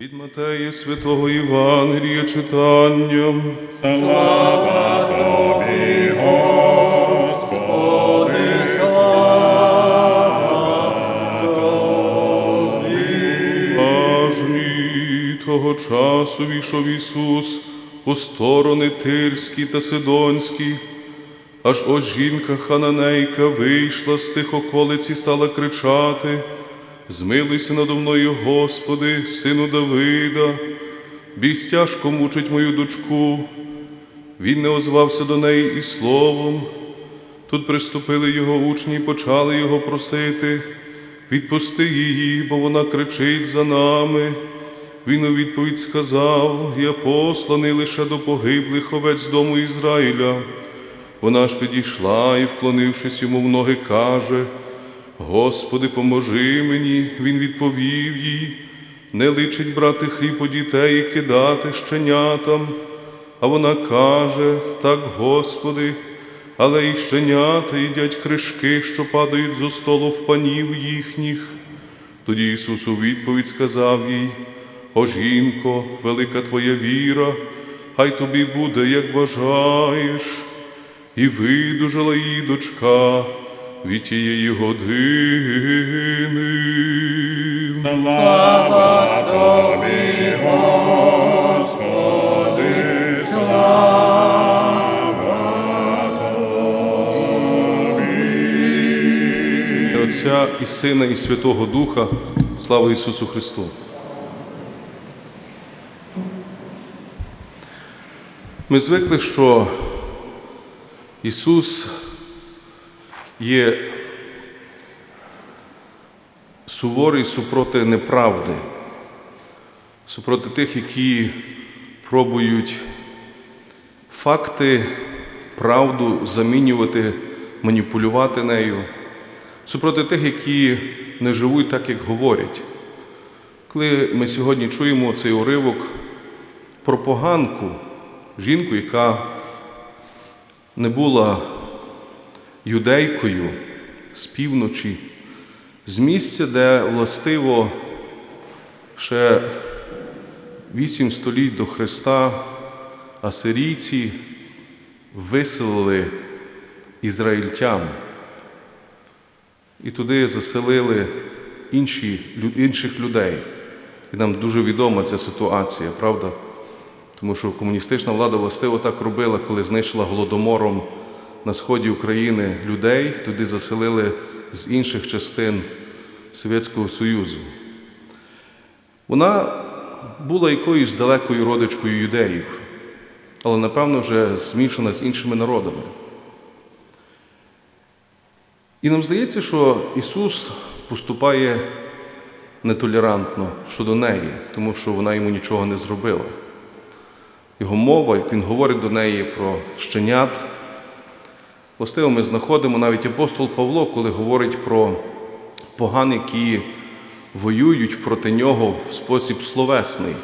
Від Матея Святого Євангелія читання. Ажні того часу війшов Ісус у сторони Тирські та Сидонські, аж ось жінка хананейка вийшла з тих околиць і стала кричати: Змилуйся надо мною, Господи, сину Давида, біс тяжко мучить мою дочку. Він не озвався до неї і словом. Тут приступили його учні і почали його просити. Відпусти її, бо вона кричить за нами. Він у відповідь сказав: Я посланий лише до погиблих овець дому Ізраїля. Вона ж підійшла і, вклонившись йому в ноги, каже: Господи, поможи мені. Він відповів їй, не личить брати хліб у дітей і кидати щенятам. А вона каже: Так, Господи, але і щенята їдять кришки, що падають зо столу в панів їхніх. Тоді Ісус у відповідь сказав їй: О жінко, велика твоя віра, хай тобі буде, як бажаєш, і видужала її дочка від тієї години. І Отця і Сина, і Святого Духа. Слава Ісусу Христу. Ми звикли, що Ісус є суворий супроти неправди, супроти тих, які пробують факти, правду замінювати, маніпулювати нею, супроти тих, які не живуть так, як говорять. Коли ми сьогодні чуємо цей уривок про поганку, жінку, яка не була юдейкою з півночі, з місця, де властиво ще вісім століть до Христа асирійці виселили ізраїльтян і туди заселили інші, інших людей. І нам дуже відома ця ситуація, правда? Тому що комуністична влада властиво так робила, коли знищила голодомором на сході України людей, туди заселили з інших частин Совєтського Союзу. Вона була якоюсь далекою родичкою юдеїв, але напевно вже змішана з іншими народами. І нам здається, що Ісус поступає нетолерантно щодо неї, тому що вона йому нічого не зробила. Його мова, як він говорить до неї про щенят. Властиво ми знаходимо навіть апостол Павло, коли говорить про поган, які воюють проти нього в спосіб словесний.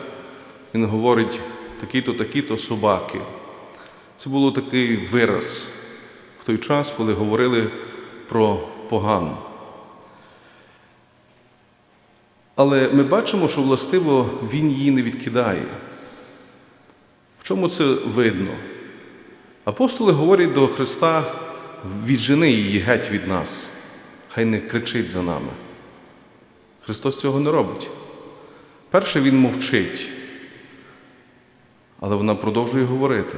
Він говорить такі-то, такі-то собаки. Це було такий вираз в той час, коли говорили про поган. Але ми бачимо, що властиво він її не відкидає. В чому це видно? Апостоли говорять до Христа: віджени її геть від нас, хай не кричить за нами. Христос цього не робить. Перше Він мовчить, але вона продовжує говорити.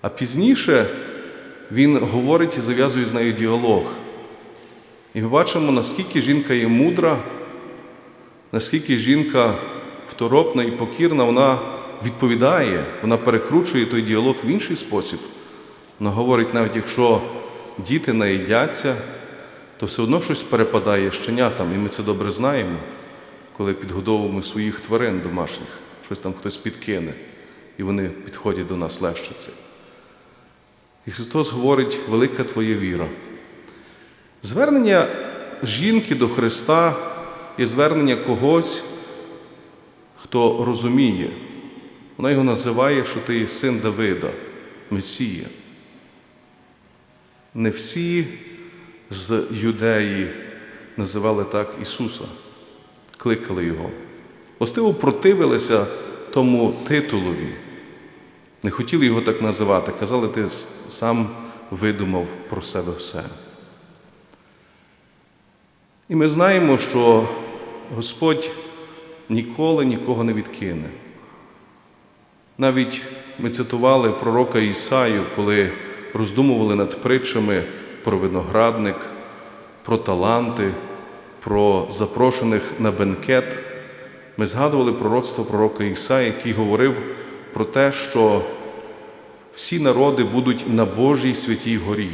А пізніше Він говорить і зав'язує з нею діалог. І ми бачимо, наскільки жінка є мудра, наскільки жінка второпна і покірна, вона відповідає, вона перекручує той діалог в інший спосіб. Вона говорить, навіть якщо діти наїдяться, то все одно щось перепадає щенятам, і ми це добре знаємо, коли підгодовуємо своїх тварин домашніх, щось там хтось підкине, і вони підходять до нас лещаться. І Христос говорить, велика твоя віра. Звернення жінки до Христа є звернення когось, хто розуміє. Вона його називає, що ти є син Давида, Месія. Не всі з юдеї називали так Ісуса, кликали Його. Властиво противилися тому титулові. Не хотіли його так називати. Казали, ти сам видумав про себе все. І ми знаємо, що Господь ніколи нікого не відкине. Навіть ми цитували пророка Ісаю, коли роздумували над притчами про виноградник, про таланти, про запрошених на бенкет. Ми згадували пророцтво пророка Ісаї, який говорив про те, що всі народи будуть на Божій святій горі.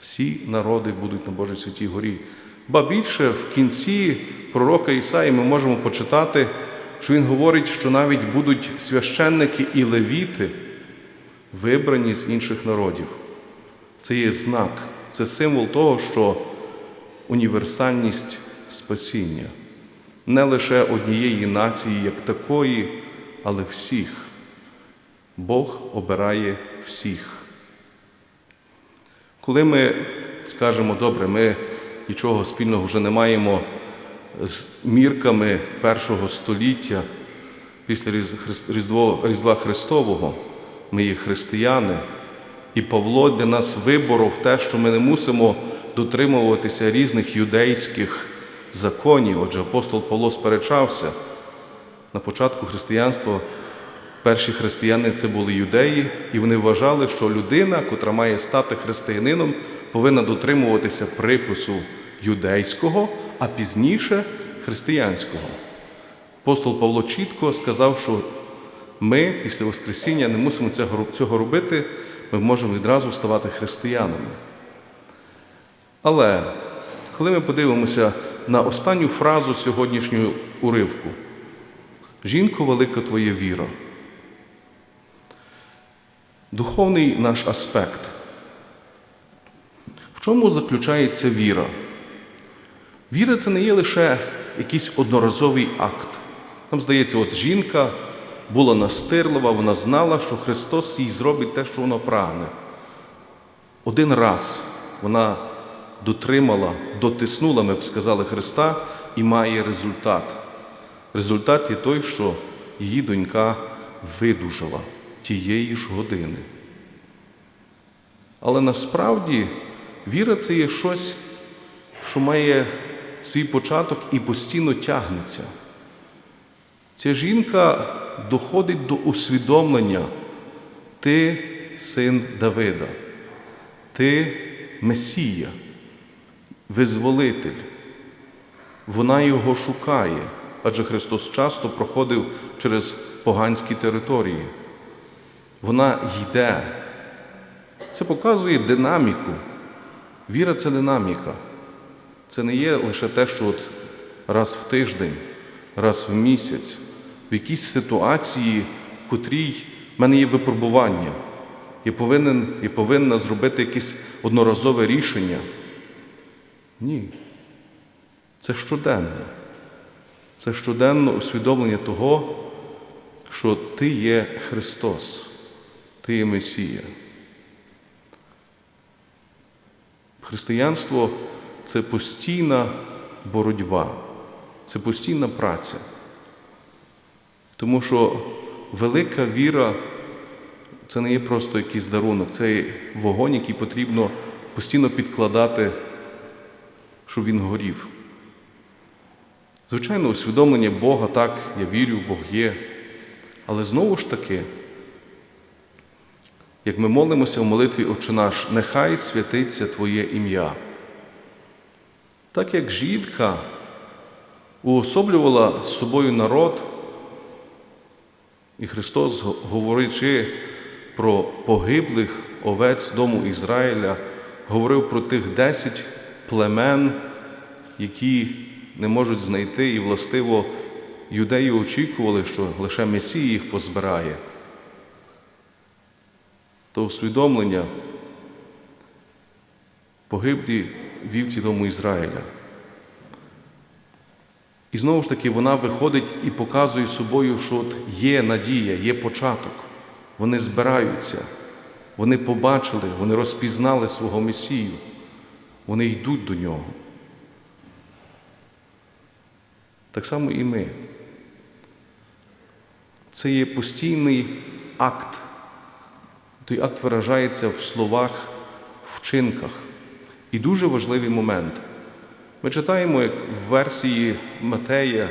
Всі народи будуть на Божій святій горі. Ба більше в кінці пророка Ісаї ми можемо почитати, що він говорить, що навіть будуть священники і левіти, вибрані з інших народів. Це є знак, це символ того, що універсальність спасіння не лише однієї нації, як такої, але всіх. Бог обирає всіх. Коли ми скажемо, добре, ми нічого спільного вже не маємо з мірками першого століття після Різдва Христового, ми є християни, і Павло для нас виборов те, що ми не мусимо дотримуватися різних юдейських законів. Отже, апостол Павло сперечався на початку християнства. Перші християни це були юдеї, і вони вважали, що людина, котра має стати християнином, повинна дотримуватися припису юдейського, а пізніше християнського. Апостол Павло чітко сказав, що ми після Воскресіння не мусимо цього робити, ми можемо відразу ставати християнами. Але коли ми подивимося на останню фразу сьогоднішнього уривку, жінко, велика твоя віра. Духовний наш аспект. В чому заключається віра? Віра це не є лише якийсь одноразовий акт. Нам здається, от жінка була настирлива, вона знала, що Христос їй зробить те, що вона прагне. Один раз вона дотримала, дотиснула, ми б сказали, Христа і має результат. Результат є той, що її донька видужала тієї ж години. Але насправді віра це є щось, що має свій початок і постійно тягнеться. Ця жінка доходить до усвідомлення, ти син Давида, ти Месія, визволитель. Вона його шукає, адже Христос часто проходив через поганські території. Вона йде. Це показує динаміку. Віра це динаміка. Це не є лише те, що от раз в тиждень, раз в місяць, в якійсь ситуації, в котрій в мене є випробування. Я повинен, я повинна зробити якесь одноразове рішення. Ні. Це щоденно. Це щоденно усвідомлення того, що ти є Христос, ти є Месія. Християнство це постійна боротьба, це постійна праця. Тому що велика віра це не є просто якийсь дарунок, це вогонь, який потрібно постійно підкладати, щоб він горів. Звичайно, усвідомлення Бога так, я вірю, Бог є. Але знову ж таки, як ми молимося в молитві Отче наш, нехай святиться Твоє ім'я. Так як жінка уособлювала з собою народ, і Христос, говорячи про погиблих овець дому Ізраїля, говорив про тих десять племен, які не можуть знайти, і властиво юдеї очікували, що лише Месій їх позбирає. То усвідомлення погиблі вівці дому Ізраїля. І знову ж таки вона виходить і показує собою, що от є надія, є початок. Вони збираються, вони побачили, вони розпізнали свого Месію, вони йдуть до нього. Так само і ми. Це є постійний акт. Той акт виражається в словах, вчинках. І дуже важливий момент. Ми читаємо, як в версії Матея,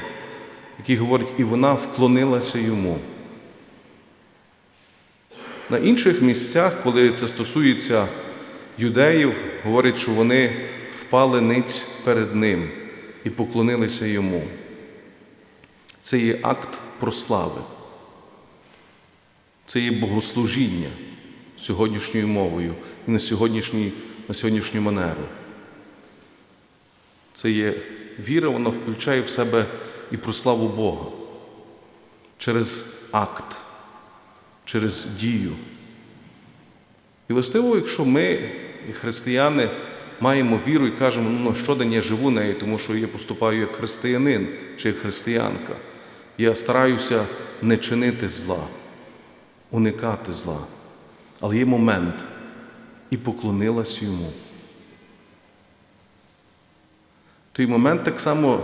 який говорить, і вона вклонилася йому. На інших місцях, коли це стосується юдеїв, говорять, що вони впали ниць перед ним і поклонилися йому. Це є акт прослави. Це є богослужіння сьогоднішньою мовою і на сьогоднішню манеру. Це є віра, вона включає в себе і прославу Бога через акт, через дію. І властиво, якщо ми, християни, маємо віру і кажемо, ну щодень я живу нею, тому що я поступаю як християнин чи як християнка. Я стараюся не чинити зла, уникати зла. Але є момент і поклонилась йому. Той момент так само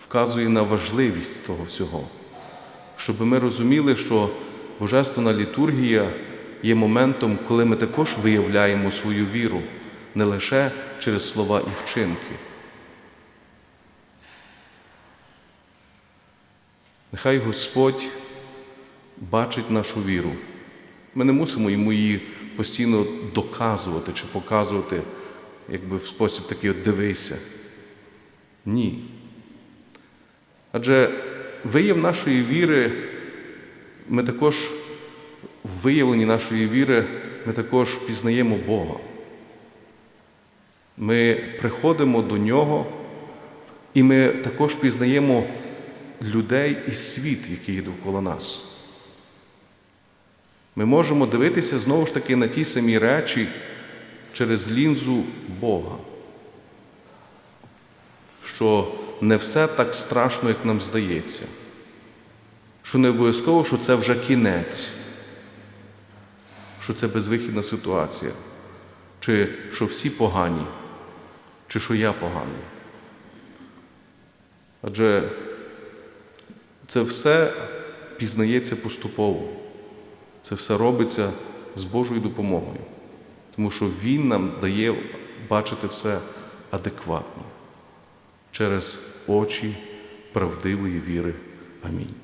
вказує на важливість того всього, щоб ми розуміли, що Божественна літургія є моментом, коли ми також виявляємо свою віру не лише через слова і вчинки. Нехай Господь бачить нашу віру. Ми не мусимо йому її постійно доказувати чи показувати, якби в спосіб такий от дивися. Ні. Адже вияв нашої віри, ми також в виявленні нашої віри, ми також пізнаємо Бога. Ми приходимо до Нього, і ми також пізнаємо людей і світ, який є довкола нас. Ми можемо дивитися знову ж таки на ті самі речі через лінзу Бога, що не все так страшно, як нам здається, що не обов'язково, що це вже кінець, що це безвихідна ситуація, чи що всі погані, чи що я поганий. Адже це все пізнається поступово. Це все робиться з Божою допомогою, тому що Він нам дає бачити все адекватно через очі правдивої віри. Амінь.